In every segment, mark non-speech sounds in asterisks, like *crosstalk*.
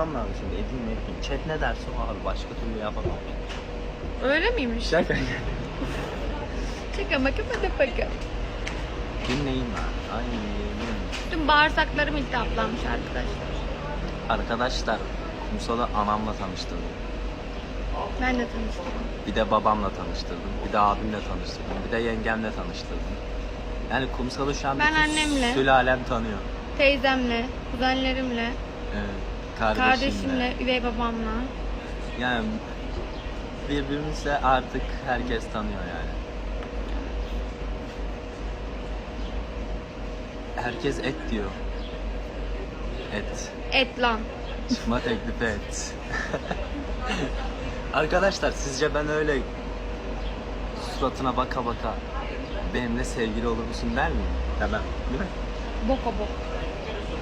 yapmam lazım şimdi. Edeyim ne edeyim. Chat ne derse o abi. Başka türlü yapamam. Öyle miymiş? Şaka. Şaka bakın hadi bakın. Dinleyin lan. Ay. Tüm bağırsaklarım iltihaplanmış arkadaşlar. Arkadaşlar Musa'da anamla tanıştırdım. Ben de tanıştım. Bir de babamla tanıştırdım. Bir de abimle tanıştırdım. Bir de yengemle tanıştırdım. Yani kumsalı şu an Ben bütün annemle. sülalem tanıyor. Teyzemle, kuzenlerimle, Evet. Kardeşimle. kardeşimle, üvey babamla. Yani birbirimizi artık herkes tanıyor yani. Herkes et diyor. Et. Et lan. Çıkma teklifi et. Arkadaşlar sizce ben öyle suratına baka baka benimle sevgili olur musun der miyim? Demem. Değil mi? Boka bok.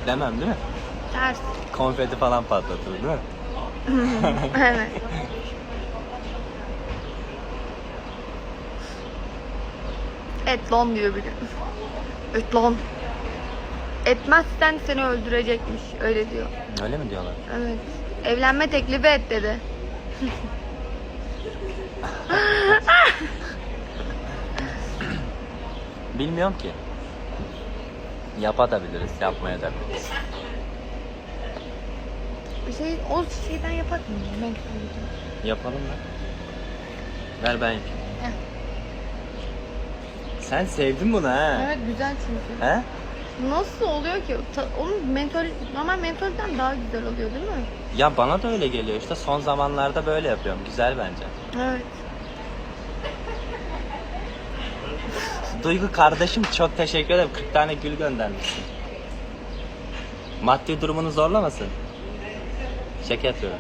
Demem değil mi? Ters. Konfeti falan patlatır değil mi? *laughs* evet. Et lan diyor biri. Et lan. Etmezsen seni öldürecekmiş. Öyle diyor. Öyle mi diyorlar? Evet. Evlenme teklifi et dedi. Bilmiyorum ki. Yapabiliriz, yapmayabiliriz. Bir şey o şeyden yapak mı? Ben söyleyeceğim. Yapalım mı? Ver ben yapayım. Heh. Sen sevdin bunu ha? Evet güzel çünkü. He? Nasıl oluyor ki? Ta- onun mentol normal mentolden daha güzel oluyor değil mi? Ya bana da öyle geliyor işte son zamanlarda böyle yapıyorum. Güzel bence. Evet. *laughs* Duygu kardeşim çok teşekkür ederim. 40 tane gül göndermişsin. Maddi durumunu zorlamasın. Şaka yapıyorum.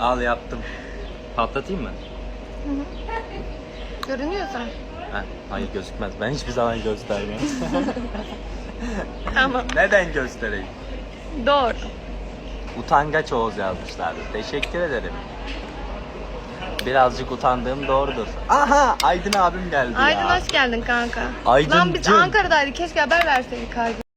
Al yaptım. Patlatayım mı? Görünüyorsa. Heh, hayır gözükmez. Ben hiçbir zaman göstermem. *laughs* Tamam. Neden göstereyim? Doğru. Utangaç Oğuz yazmışlardı. Teşekkür ederim. Birazcık utandığım doğrudur. Aha Aydın abim geldi Aydın ya. hoş geldin kanka. Aydıncım. Lan biz Ankara'daydık. Keşke haber verseydik Aydın.